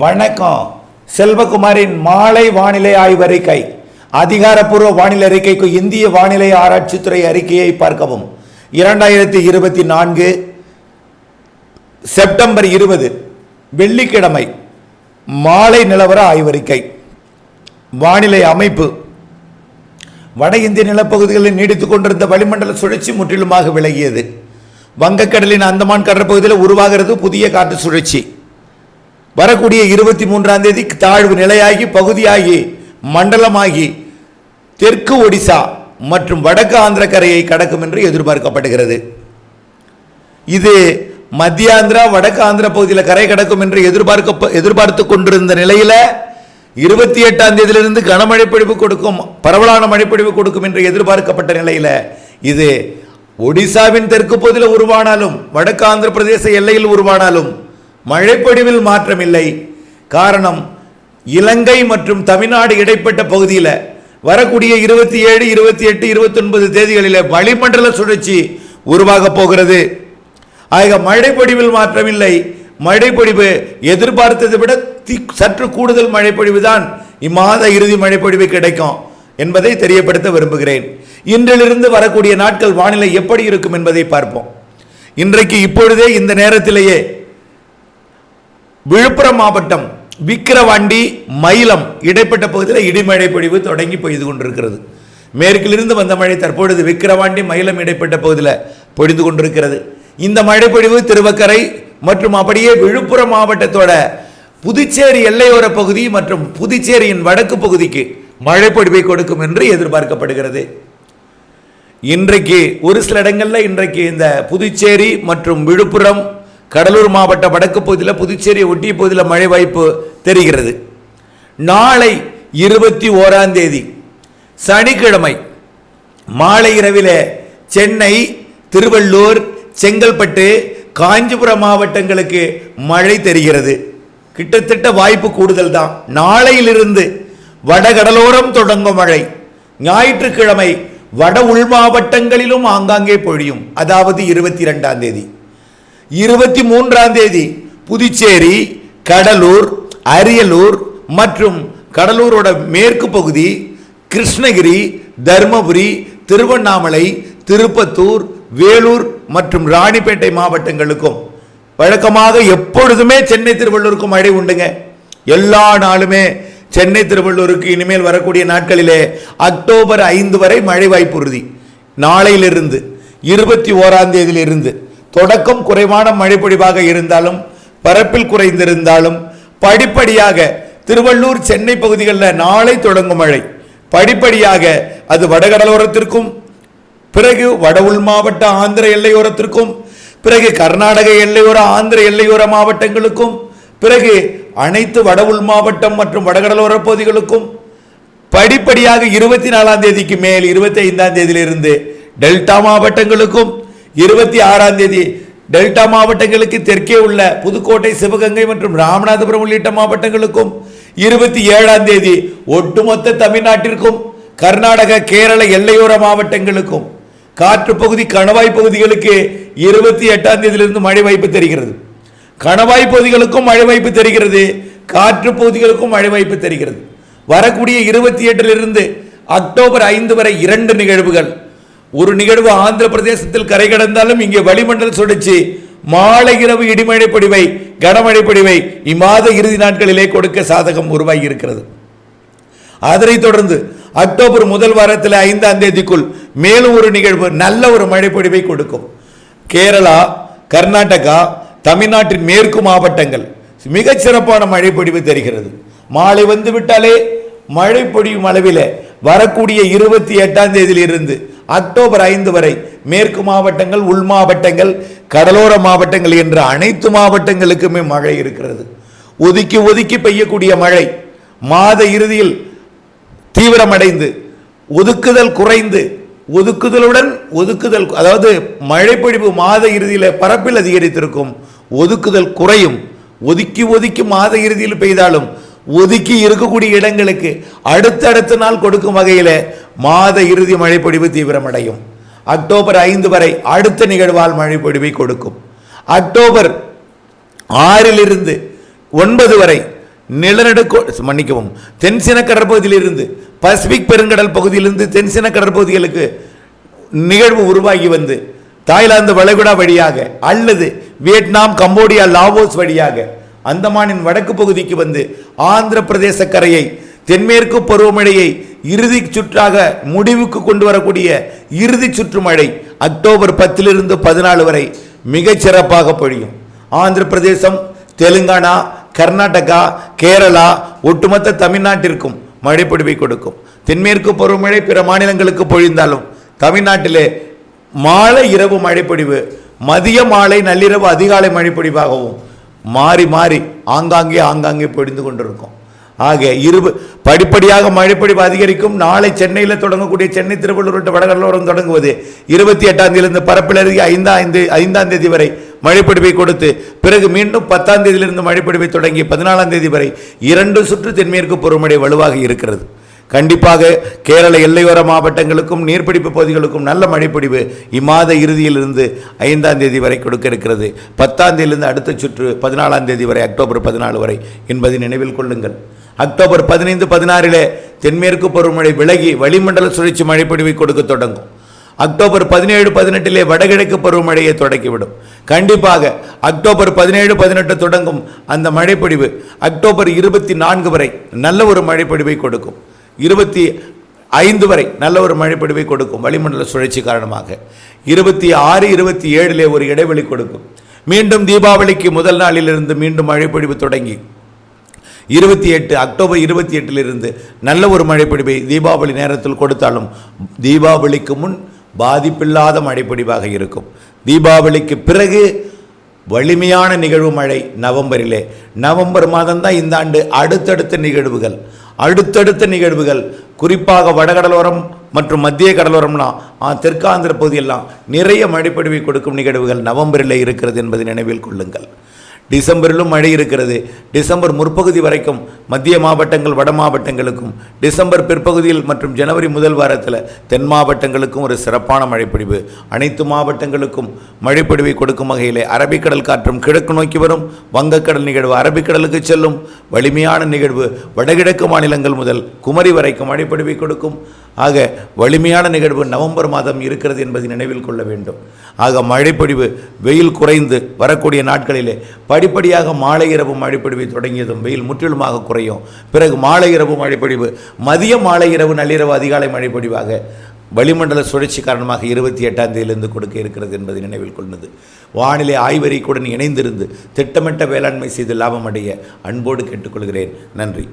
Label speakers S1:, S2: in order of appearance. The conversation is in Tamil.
S1: வணக்கம். செல்வகுமாரின் மாலை வானிலை ஆய்வறிக்கை அதிகாரப்பூர்வ வானிலை அறிக்கைக்கு இந்திய வானிலை ஆராய்ச்சித்துறை அறிக்கையை பார்க்கவும். இரண்டாயிரத்தி இருபத்தி நான்கு செப்டம்பர் இருபது வெள்ளிக்கிழமை மாலை நிலவர ஆய்வறிக்கை வானிலை அமைப்பு. வட இந்திய நிலப்பகுதிகளில் நீடித்துக் கொண்டிருந்த வளிமண்டல சுழற்சி முற்றிலுமாக விலகியது. வங்கக்கடலின் அந்தமான் கடற்பகுதியில் உருவாகிறது புதிய காற்று சுழற்சி. வரக்கூடிய இருபத்தி மூன்றாம் தேதி தாழ்வு நிலையாகி பகுதியாகி மண்டலமாகி தெற்கு ஒடிசா மற்றும் வடக்கு ஆந்திர கரையை கடக்கும் என்று எதிர்பார்க்கப்படுகிறது. இது மத்தியாந்திரா வடக்கு ஆந்திர பகுதியில் கரை கடக்கும் என்று எதிர்பார்க்க எதிர்பார்த்து கொண்டிருந்த நிலையில் இருபத்தி எட்டாம் தேதியிலிருந்து கனமழை பொழிவு கொடுக்கும் பரவலான மழைப்பொழிவு கொடுக்கும் என்று எதிர்பார்க்கப்பட்ட நிலையில் இது ஒடிசாவின் தெற்கு பகுதியில் உருவானாலும் வடக்கு ஆந்திர பிரதேச எல்லையில் உருவானாலும் மழைப்பொழிவில் மாற்றமில்லை. காரணம் இலங்கை மற்றும் தமிழ்நாடு இடைப்பட்ட பகுதியில் வரக்கூடிய இருபத்தி ஏழு இருபத்தி எட்டு இருபத்தி ஒன்பது தேதிகளில் வளிமண்டல சுழற்சி உருவாக போகிறது. ஆக மழைப்பொழிவில் மாற்றமில்லை. மழைப்பொழிவு எதிர்பார்த்ததை விட தி- சற்று கூடுதல் மழைப்பொழிவு தான் இம்மாத இறுதி மழைப்பொழிவு கிடைக்கும் என்பதை தெரியப்படுத்த விரும்புகிறேன். இன்றிலிருந்து வரக்கூடிய நாட்கள் வானிலை எப்படி இருக்கும் என்பதை பார்ப்போம். இன்றைக்கு இப்பொழுதே இந்த நேரத்திலேயே விழுப்புரம் மாவட்டம் விக்கிரவாண்டி மயிலம் இடைப்பட்ட பகுதியில் இடிமழை பொழிவு தொடங்கி பெய்து கொண்டிருக்கிறது. மேற்கிலிருந்து வந்த மழை தற்பொழுது விக்கிரவாண்டி மயிலம் இடைப்பட்ட பகுதியில் பொழிந்து கொண்டிருக்கிறது. இந்த மழை பொழிவு திருவக்கரை மற்றும் அப்படியே விழுப்புரம் மாவட்டத்தோட புதுச்சேரி எல்லையோர பகுதி மற்றும் புதுச்சேரியின் வடக்கு பகுதிக்கு மழை பொழிவை கொடுக்கும் என்று எதிர்பார்க்கப்படுகிறது. இன்றைக்கு ஒரு சில இடங்களில் இன்றைக்கு இந்த புதுச்சேரி மற்றும் விழுப்புரம் கடலூர் மாவட்ட வடக்கு பகுதியில் புதுச்சேரியை ஒட்டிய பகுதியில் மழை வாய்ப்பு தெரிகிறது. நாளை இருபத்தி ஓராம் தேதி சனிக்கிழமை மாலை இரவில் சென்னை திருவள்ளூர் செங்கல்பட்டு காஞ்சிபுரம் மாவட்டங்களுக்கு மழை தெரிகிறது. கிட்டத்தட்ட வாய்ப்பு கூடுதல் தான். நாளையிலிருந்து வடகடலோரம் தொடங்கும் மழை. ஞாயிற்றுக்கிழமை வட உள் மாவட்டங்களிலும் ஆங்காங்கே பொழியும். அதாவது இருபத்தி இரண்டாம் தேதி. இருபத்தி மூன்றாம் தேதி புதுச்சேரி கடலூர் அரியலூர் மற்றும் கடலூரோட மேற்கு பகுதி கிருஷ்ணகிரி தருமபுரி திருவண்ணாமலை திருப்பத்தூர் வேலூர் மற்றும் ராணிப்பேட்டை மாவட்டங்களுக்கும். வழக்கமாக எப்பொழுதுமே சென்னை திருவள்ளூருக்கும் மழை உண்டுங்க. எல்லா நாளுமே சென்னை திருவள்ளூருக்கு இனிமேல் வரக்கூடிய நாட்களிலே அக்டோபர் ஐந்து வரை மழை வாய்ப்பு உறுதி. நாளையிலிருந்து இருபத்தி ஓராம் தேதியிலிருந்து தொடக்கம் குறைவான மழைப்பொழிவாக இருந்தாலும் பரப்பில் குறைந்திருந்தாலும் படிப்படியாக திருவள்ளூர் சென்னை பகுதிகளில் நாளை தொடங்கும் மழை. படிப்படியாக அது வடகடலோரத்திற்கும் பிறகு வட உள் மாவட்ட ஆந்திர எல்லையோரத்திற்கும் பிறகு கர்நாடக எல்லையோர ஆந்திர எல்லையோர மாவட்டங்களுக்கும் பிறகு அனைத்து வட உள் மாவட்டம் மற்றும் வடகடலோர பகுதிகளுக்கும் படிப்படியாக இருபத்தி நாலாம் தேதிக்கு மேல் இருபத்தி ஐந்தாம் தேதியிலிருந்து டெல்டா மாவட்டங்களுக்கும் இருபத்தி ஆறாம் தேதி டெல்டா மாவட்டங்களுக்கு தெற்கே உள்ள புதுக்கோட்டை சிவகங்கை மற்றும் ராமநாதபுரம் உள்ளிட்ட மாவட்டங்களுக்கும் இருபத்தி ஏழாம் தேதி ஒட்டுமொத்த தமிழ்நாட்டிற்கும் கர்நாடக கேரள எல்லையோர மாவட்டங்களுக்கும் காற்று பகுதி கணவாய் பகுதிகளுக்கு இருபத்தி எட்டாம் தேதியிலிருந்து மழை வாய்ப்பு தெரிகிறது. கணவாய் பகுதிகளுக்கும் மழை வாய்ப்பு தெரிகிறது காற்று பகுதிகளுக்கும் மழை வாய்ப்பு தெரிகிறது. வரக்கூடிய இருபத்தி எட்டிலிருந்து அக்டோபர் ஐந்து வரை இரண்டு நிகழ்வுகள். ஒரு நிகழ்வு ஆந்திர பிரதேசத்தில் கரை கடந்தாலும் இங்கே வளிமண்டல் சுழற்சி. மாலை இரவு இடிமழை பொடிவை கனமழை பொடிவை இம்மாத இறுதி நாட்களிலே கொடுக்க சாதகம் உருவாகி இருக்கிறது. அதனைத் தொடர்ந்து அக்டோபர் முதல் வாரத்தில் ஐந்தாம் தேதிக்குள் மேலும் ஒரு நிகழ்வு நல்ல ஒரு மழைப்பொழிவை கொடுக்கும். கேரளா கர்நாடகா தமிழ்நாட்டின் மேற்கு மாவட்டங்கள் மிகச் சிறப்பான மழைப்பொழிவு தருகிறது. மாலை வந்து விட்டாலே மழை பொழியும் அளவில் வரக்கூடிய இருபத்தி எட்டாம் தேதியிலிருந்து அக்டோபர் ஐந்து வரை மேற்கு மாவட்டங்கள் உள் மாவட்டங்கள் கடலோர மாவட்டங்கள் என்ற அனைத்து மாவட்டங்களுக்குமே மழை இருக்கிறது. ஒதுக்கி ஒதுக்கி பெய்யக்கூடிய மழை மாத இறுதியில் தீவிரமடைந்து ஒதுக்குதல் குறைந்து ஒதுக்குதலுடன் ஒதுக்குதல் அதாவது மழைப்பொழிவு மாத இறுதியில் பரப்பில் அதிகரித்திருக்கும் ஒதுக்குதல் குறையும். ஒதுக்கி ஒதுக்கி மாத இறுதியில் பெய்தாலும் ஒதுக்கி இருக்கக்கூடிய இடங்களுக்கு அடுத்தடுத்த நாள் கொடுக்கும் வகையில் மாத இறுதி மழைப்பொழிவு தீவிரமடையும். அக்டோபர் ஐந்து வரை அடுத்த நிகழ்வால் மழைப்பொழிவை கொடுக்கும். அக்டோபர் ஆறிலிருந்து ஒன்பது வரை நிலநடுக்கோ மன்னிக்கவும் தென்சின கடற்பகுதியிலிருந்து பசிபிக் பெருங்கடல் பகுதியிலிருந்து தென்சின கடற்பகுதிகளுக்கு நிகழ்வு உருவாகி வந்து தாய்லாந்து வளைகுடா வழியாக அல்லது வியட்நாம் கம்போடியா லாவோஸ் வழியாக அந்தமானின் வடக்கு பகுதிக்கு வந்து ஆந்திர பிரதேச கரையை தென்மேற்கு பருவமழையை இறுதி சுற்றாக முடிவுக்கு கொண்டு வரக்கூடிய இறுதி சுற்று மழை அக்டோபர் பத்திலிருந்து பதினாலு வரை மிகச் சிறப்பாக பொழியும். ஆந்திர பிரதேசம் தெலுங்கானா கர்நாடகா கேரளா ஒட்டுமொத்த தமிழ்நாட்டிற்கும் மழைப்பொடிவை கொடுக்கும். தென்மேற்கு பருவமழை பிற மாநிலங்களுக்கு பொழிந்தாலும் தமிழ்நாட்டிலே மாலை இரவு மழைப்பொடிவு மதிய மாலை நள்ளிரவு அதிகாலை மழைப்பொடிவாகவும் மாறி மாறி ஆங்காங்கே ஆங்காங்கே பொழிந்து கொண்டிருக்கும். ஆக இருபு படிப்படியாக மழைப்பொழிவு அதிகரிக்கும். நாளை சென்னையில் தொடங்கக்கூடிய சென்னை திருவள்ளூர் வடகடலோரம் தொடங்குவது. இருபத்தி எட்டாம் தேதியிலிருந்து பரப்பிலிருந்து ஐந்தாம் ஐந்து ஐந்தாம் தேதி வரை மழைப்பொழிவை கொடுத்து பிறகு மீண்டும் பத்தாம் தேதியிலிருந்து மழைப்பொழிவை தொடங்கி பதினாலாம் தேதி வரை இரண்டு சுற்று தென்மேற்கு பருவமழை வலுவாக இருக்கிறது. கண்டிப்பாக கேரள எல்லையோர மாவட்டங்களுக்கும் நீர்பிடிப்பு பகுதிகளுக்கும் நல்ல மழைப்பிடிவு இம்மாத இறுதியிலிருந்து ஐந்தாம் தேதி வரை கொடுக்க இருக்கிறது. பத்தாம் தேதியிலிருந்து அடுத்த சுற்று பதினாலாம் தேதி வரை அக்டோபர் பதினாலு வரை என்பதை நினைவில் கொள்ளுங்கள். அக்டோபர் பதினைந்து பதினாறிலே தென்மேற்கு பருவமழை விலகி வளிமண்டல சுழற்சி மழைப்பொழிவை கொடுக்க தொடங்கும். அக்டோபர் பதினேழு பதினெட்டிலே வடகிழக்கு பருவமழையை தொடக்கிவிடும். கண்டிப்பாக அக்டோபர் பதினேழு பதினெட்டு தொடங்கும் அந்த மழைப்பொழிவு அக்டோபர் இருபத்தி நான்கு வரை நல்ல ஒரு மழைப்பொழிவை கொடுக்கும். இருபத்தி ஐந்து வரை நல்ல ஒரு மழைப்பொழிவை கொடுக்கும் வளிமண்டல சுழற்சி காரணமாக. இருபத்தி ஆறு இருபத்தி ஏழிலே ஒரு இடைவெளி கொடுக்கும். மீண்டும் தீபாவளிக்கு முதல் நாளிலிருந்து மீண்டும் மழைப்பொழிவு தொடங்கி இருபத்தி எட்டு அக்டோபர் இருபத்தி எட்டிலிருந்து நல்ல ஒரு மழைப்பிடிவை தீபாவளி நேரத்தில் கொடுத்தாலும் தீபாவளிக்கு முன் பாதிப்பில்லாத மழைப்பிடிவாக இருக்கும். தீபாவளிக்கு பிறகு வலிமையான நிகழ்வு மழை நவம்பரிலே. நவம்பர் மாதம்தான் இந்த ஆண்டு அடுத்தடுத்த நிகழ்வுகள். அடுத்தடுத்த நிகழ்வுகள். குறிப்பாக வடகடலோரம் மற்றும் மத்திய கடலோரம்லாம் தெற்காந்திர பகுதியெல்லாம் நிறைய மழைப்பொழிவை கொடுக்கும் நிகழ்வுகள் நவம்பரில் இருக்கிறது என்பதை நினைவில் கொள்ளுங்கள். டிசம்பரிலும் மழை இருக்கிறது. டிசம்பர் முற்பகுதி வரைக்கும் மத்திய மாவட்டங்கள் வட மாவட்டங்களுக்கும் டிசம்பர் பிற்பகுதியில் மற்றும் ஜனவரி முதல் வாரத்தில் தென் மாவட்டங்களுக்கும் ஒரு சிறப்பான மழைப்பொழிவு. அனைத்து மாவட்டங்களுக்கும் மழைப்பொழிவை கொடுக்கும் வகையிலே அரபிக்கடல் காற்றும் கிழக்கு நோக்கி வரும். வங்கக்கடல் நிகழ்வு அரபிக்கடலுக்கு செல்லும். வலிமையான நிகழ்வு வடகிழக்கு மாநிலங்கள் முதல் குமரி வரைக்கும் மழைப்பொழிவை கொடுக்கும். ஆக வலிமையான நிகழ்வு நவம்பர் மாதம் இருக்கிறது என்பதை நினைவில் கொள்ள வேண்டும். ஆக மழைப்பொழிவு வெயில் குறைந்து வரக்கூடிய நாட்களிலே படிப்படியாக மாலை இரவு மழைப்பொழிவை தொடங்கியதும் வெயில் முற்றிலுமாக குறையும். பிறகு மாலை இரவு மழைப்பொழிவு மதிய மாலை இரவு நள்ளிரவு அதிகாலை மழைப்பொழிவாக வளிமண்டல சுழற்சி காரணமாக இருபத்தி எட்டாம் தேதியிலிருந்து கொடுக்க இருக்கிறது என்பதை நினைவில் கொண்டது வானிலை ஆய்வறிக்குடன் இணைந்திருந்து திட்டமிட்ட வேளாண்மை செய்து லாபம் அடைய அன்போடு கேட்டுக்கொள்கிறேன். நன்றி.